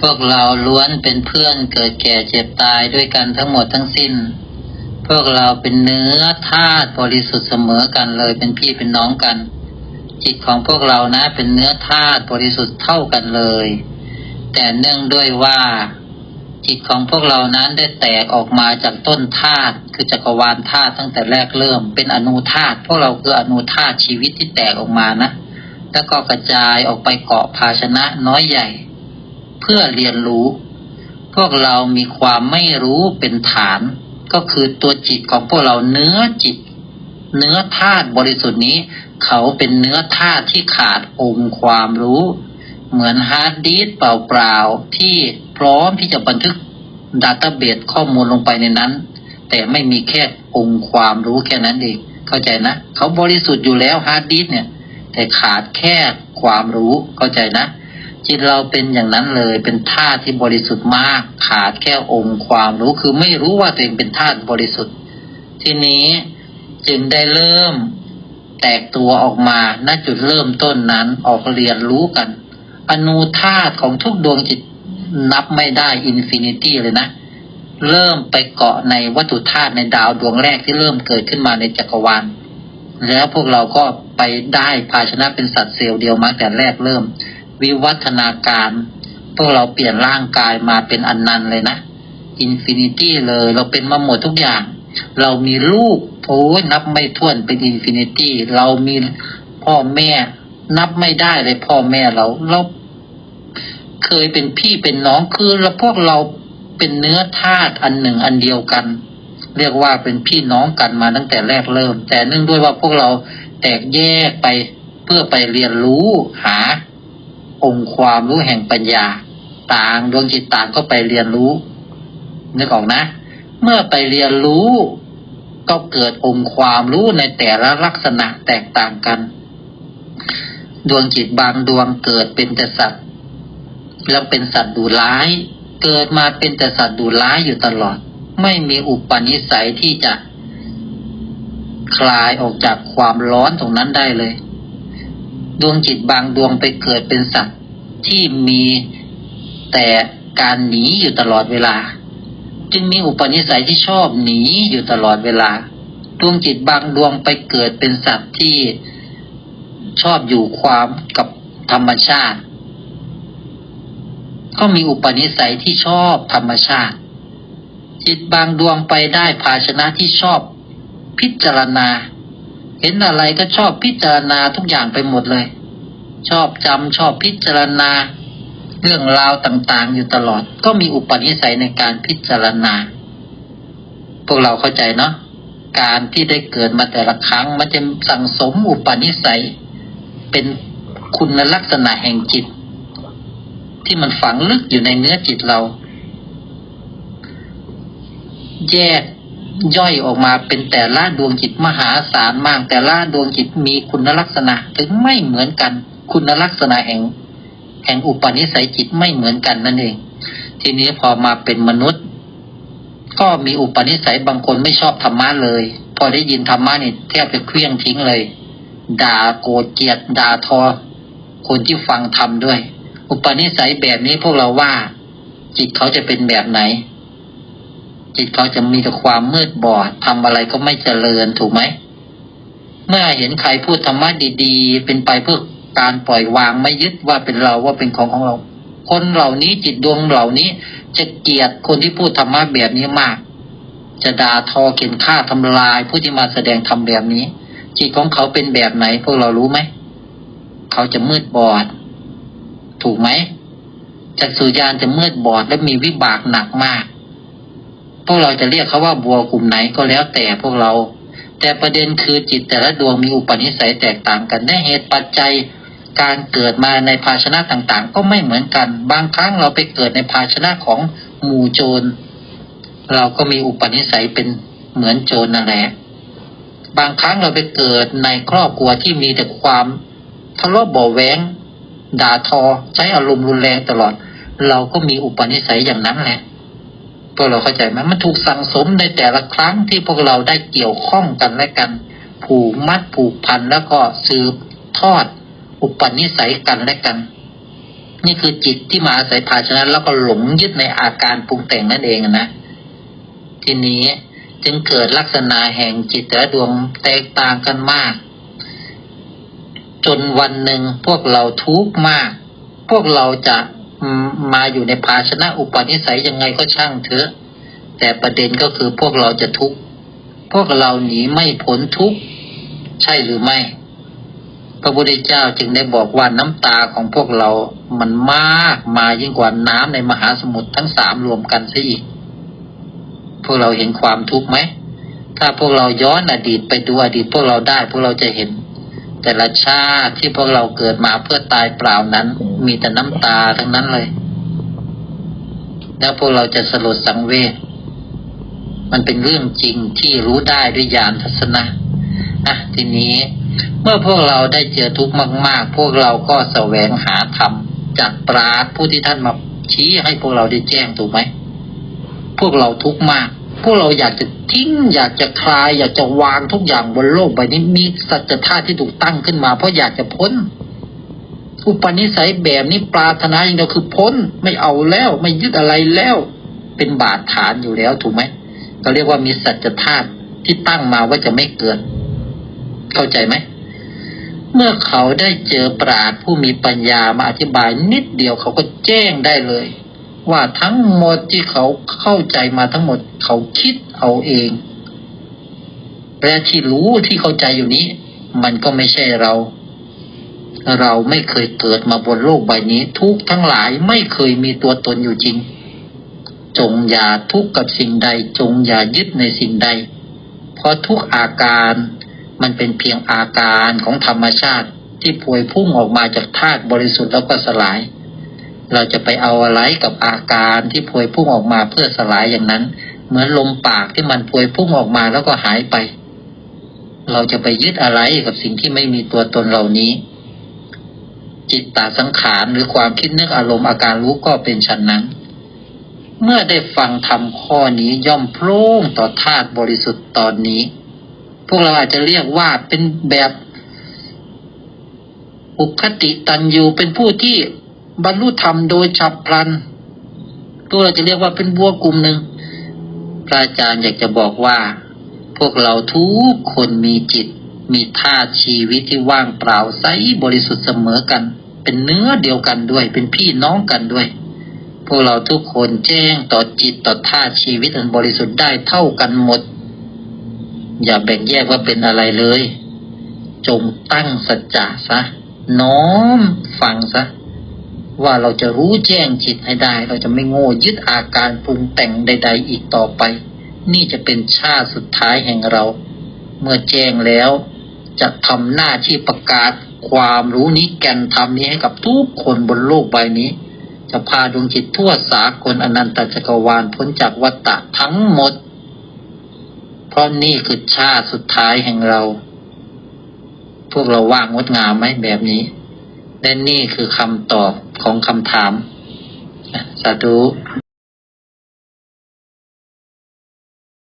พวกเราล้วนเป็นเพื่อนเกิดแก่เจ็บตายด้วยกันทั้งหมดทั้งสิ้น พวกเราเป็นเนื้อธาตุบริสุทธิ์เสมอกันเลยเป็นพี่เป็นน้องกัน จิตของพวกเรานะ เป็นเนื้อธาตุบริสุทธิ์เท่ากันเลย แต่เนื่องด้วยว่า จิตของพวกเรานั้นได้แตกออกมาจากต้นธาตุคือจักรวาลธาตุตั้งแต่แรกเริ่ม เป็นอนุธาตุพวกเราคืออนุธาตุชีวิตที่แตกออกมานะ แล้วก็กระจายออกไปเกาะภาชนะน้อยใหญ่ พื่อเรียนรู้ พวกเรามีความไม่รู้เป็นฐาน ก็คือตัวจิตของพวกเราเนื้อจิต เนื้อธาตุบริสุทธิ์นี้ เขาเป็นเนื้อธาตุที่ขาดองค์ความรู้ เหมือนฮาร์ดดิสก์เปล่าๆที่พร้อมที่จะบันทึกดัตเตอร์เบสข้อมูลลงไปในนั้น แต่ไม่มีแค่องค์ความรู้แค่นั้นเองเข้าใจนะ เขาบริสุทธิ์อยู่แล้วฮาร์ดดิสเนี่ย แต่ขาดแค่ความรู้เข้าใจนะ จิตเราเป็นอย่างนั้นเลย เป็นธาตุที่บริสุทธิ์มาก ขาดแค่องค์ความรู้คือไม่รู้ว่าตัวเองเป็นธาตุบริสุทธิ์ ทีนี้จึงได้เริ่มแตกตัวออกมาณจุดเริ่มต้นนั้นออกเรียนรู้กัน อนุธาตุของทุกดวงจิตนับไม่ได้อินฟินิตี้เลยนะ เริ่มไปเกาะในวัตถุธาตุในดาวดวงแรกที่เริ่มเกิดขึ้นมาในจักรวาลแล้วพวกเราก็ไปได้ภาชนะเป็นสัตว์เซลล์เดียวมาแต่แรกเริ่ม วิวัฒนาการพวกเราเปลี่ยนร่างกายมาเป็นอันนันต์เลยนะอินฟินิตี้เลย เราเป็นมาหมดทุกอย่าง เรามีลูกโอ้ยนับไม่ถ้วนเป็นอินฟินิตี้เรามีพ่อแม่ นับไม่ได้เลยพ่อแม่เราเราเคยเป็นพี่เป็นน้องคือเราพวกเราเป็นเนื้อธาตุอันหนึ่งอันเดียวกัน เรียกว่าเป็นพี่น้องกันมาตั้งแต่แรกเริ่ม แต่เนื่องด้วยว่าพวกเราแตกแยกไปเพื่อไปเรียนรู้หา องค์ความรู้แห่งปัญญา ต่างดวงจิตต่างก็ไปเรียนรู้นึกออกนะ เมื่อไปเรียนรู้ก็เกิดองค์ความรู้ในแต่ละลักษณะแตกต่างกัน ดวงจิตบางดวงเกิดเป็นแต่สัตว์แล้วเป็นสัตว์ดูร้าย เกิดมาเป็นแต่สัตว์ดูร้ายอยู่ตลอด ไม่มีอุปนิสัยที่จะคลายออกจากความร้อนตรงนั้นได้เลย ดวงจิตบางดวงไปเกิดเป็นสัตว์ที่มีแต่การหนีอยู่ตลอดเวลา จึงมีอุปนิสัยที่ชอบหนีอยู่ตลอดเวลา ดวงจิตบางดวงไปเกิดเป็นสัตว์ที่ชอบอยู่ความกับธรรมชาติ ก็มีอุปนิสัยที่ชอบธรรมชาติ จิตบางดวงไปได้ภาชนะที่ชอบพิจารณา ห็นอะไรก็ชอบพิจารณาทุกอย่างไปหมดเลย ชอบจำชอบพิจารณา เรื่องราวต่างๆ อยู่ตลอด ก็มีอุปนิสัยในการพิจารณา พวกเราเข้าใจเนาะการที่ได้เกิดมาแต่ละครั้ง มันจะสั่งสมอุปนิสัย เป็นคุณลักษณะแห่งจิต ที่มันฝังลึกอยู่ในเนื้อจิตเรา แยก ย่อยออกมาเป็นแต่ละดวงจิตมหาศาลมาก แต่ละดวงจิตมีคุณลักษณะถึงไม่เหมือนกัน คุณลักษณะแห่ง แห่งอุปนิสัยจิตไม่เหมือนกันนั่นเอง ทีนี้พอมาเป็นมนุษย์ ก็มีอุปนิสัยบางคนไม่ชอบธรรมะเลย พอได้ยินธรรมะนี่แทบจะเคลี้ยงทิ้งเลย ด่าโกรธเกลียดด่าทอ คนที่ฟังธรรมด้วย อุปนิสัยแบบนี้พวกเราว่า จิตเขาจะเป็นแบบไหน จิตเขาจะมีแต่ความมืดบอดทำอะไรก็ไม่เจริญถูกไหม เมื่อเห็นใครพูดธรรมะดี ๆ เป็นไปเพื่อการปล่อยวางไม่ยึดว่าเป็นเราว่าเป็นของของเรา คนเหล่านี้จิตดวงเหล่านี้ จะเกลียดคนที่พูดธรรมะแบบนี้มาก จะด่าทอเข็นฆ่าทำลาย ผู้ที่มาแสดงธรรมแบบนี้ จิตของเขาเป็นแบบไหน พวกเรารู้ไหมเขาจะมืดบอด ถูกไหมจากสุญานจะมืดบอดและมีวิบากหนักมาก พวกเราจะเรียกเขาว่าบัวกลุ่มไหนก็แล้วแต่พวกเรา แต่ประเด็นคือจิตแต่ละดวงมีอุปนิสัยแตกต่างกันในเหตุปัจจัยการเกิดมาในภาชนะต่างๆ ก็ไม่เหมือนกัน บางครั้งเราไปเกิดในภาชนะของหมู่โจร เราก็มีอุปนิสัยเป็นเหมือนโจรนั่นแหละบางครั้งเราไปเกิดในครอบครัวที่มีแต่ความทะเลาะเบาะแวงด่าทอใช้อารมณ์รุนแรงตลอด เราก็มีอุปนิสัยอย่างนั้นแหละ พวกเราเข้าใจไหมมันถูกสั่งสมในแต่ละครั้งที่พวกเราได้เกี่ยวข้องกันและกันผูกมัดผูกพันแล้วก็สืบทอด อุปนิสัยกันและกัน นี่คือจิตที่มาอาศัยภาชนะแล้วก็หลงยึดในอาการปรุงแต่งนั่นเองนะทีนี้จึงเกิดลักษณะแห่งจิตแต่ละดวงแตกต่างกันมาก จนวันหนึ่งพวกเราทุกข์มาก พวกเราจะ มาอยู่ในภาชนะอุปนิสัยยังไงก็ช่างเถอะ แต่ประเด็นก็คือพวกเราจะทุกข์พวกเราหนีไม่พ้นทุกข์ใช่หรือไม่ พระพุทธเจ้าจึงได้บอกว่าน้ำตาของพวกเรามันมากมายิ่งกว่าน้ำในมหาสมุทรทั้งสามรวมกันซะอีก พวกเราเห็นความทุกข์ไหมถ้าพวกเราย้อนอดีตไปดูอดีตพวกเราได้ พวกเราจะเห็น แต่ละชาติที่พวกเราเกิดมาเพื่อตายเปล่านั้น มีแต่น้ำตาทั้งนั้นเลย แล้วพวกเราจะสลดสังเวชมันเป็นเรื่องจริงที่รู้ได้ด้วยญาณทัศนะอะทีนี้เมื่อพวกเราได้เจอทุกข์มาก ๆ พวกเราก็แสวงหาธรรมจากปราดผู้ที่ท่านมาชี้ให้พวกเราได้แจ้งถูกไหม พวกเราทุกข์มาก พวกเราอยากจะทิ้ง อยากจะคลาย อยากจะวางทุกอย่างบนโลกใบนี้มีสัจธาตุที่ถูกตั้งขึ้นมา เพราะอยากจะพ้น อุปนิสัยแบบนี้ปรารถนาอย่างเดียวคือพ้นไม่เอาแล้ว ไม่ยึดอะไรแล้ว เป็นบาดฐานอยู่แล้วถูกไหมก็เรียกว่ามีสัจธาตุที่ตั้งมาว่าจะไม่เกิด เข้าใจไหมเมื่อเขาได้เจอปราดผู้มีปัญญามาอธิบายนิดเดียวเขาก็แจ้งได้เลย ว่าทั้งหมดที่เขาเข้าใจมาทั้งหมด เขาคิดเอาเองและที่รู้ที่เข้าใจอยู่นี้ มันก็ไม่ใช่เรา เราไม่เคยเกิดมาบนโลกใบนี้ ทุกทั้งหลายไม่เคยมีตัวตนอยู่จริง จงอย่าทุกข์กับสิ่งใด จงอย่ายึดในสิ่งใด เพราะทุกอาการมันเป็นเพียงอาการของธรรมชาติที่พวยพุ่งออกมาจากธาตุบริสุทธิ์แล้วก็สลาย เราจะไปเอาอะไรกับอาการที่พวยพุ่งออกมาเพื่อสลายอย่างนั้น เหมือนลมปากที่มันพวยพุ่งออกมาแล้วก็หายไป เราจะไปยึดอะไรกับสิ่งที่ไม่มีตัวตนเหล่านี้ จิตตาสังขารหรือความคิดนึกอารมณ์อาการรู้ก็เป็นฉันนั้น เมื่อได้ฟังธรรมข้อนี้ย่อมโพร่งต่อธาตุบริสุทธิ์ตอนนี้ พวกเราอาจจะเรียกว่าเป็นแบบอุคติตันยูเป็นผู้ที่ บรรลุธรรมโดยฉับพลันพวเราจะเรียกว่าเป็นบัวกลุ่มหนึ่งพระอาจารย์อยากจะบอกว่า พวกเราทุกคนมีจิต มีธาตุชีวิตที่ว่างเปล่าใสบริสุทธิ์เสมอกัน เป็นเนื้อเดียวกันด้วย เป็นพี่น้องกันด้วย พวกเราทุกคนแจ้งต่อจิตต่อธาตุชีวิตอันบริสุทธิ์ได้เท่ากันหมด อย่าแบ่งแยกว่าเป็นอะไรเลย จงตั้งสัจจะซะน้อมฟังซะ ว่าเราจะรู้แจ้งจิตให้ได้ เราจะไม่โง่ยึดอาการปรุงแต่งใด ๆ อีกต่อไป นี่จะเป็นชาติสุดท้ายแห่งเรา เมื่อแจ้งแล้วจะทำหน้าที่ประกาศความรู้นี้แก่นธรรมนี้ให้กับทุกคนบนโลกใบนี้ จะพาดวงจิตทั่วสากลอนันตจักรวาลพ้นจากวัฏฏะทั้งหมด เพราะนี่คือชาติสุดท้ายแห่งเรา พวกเราว่างงดงามไหมแบบนี้ และนี่คือคำตอบของคำถาม สาธุ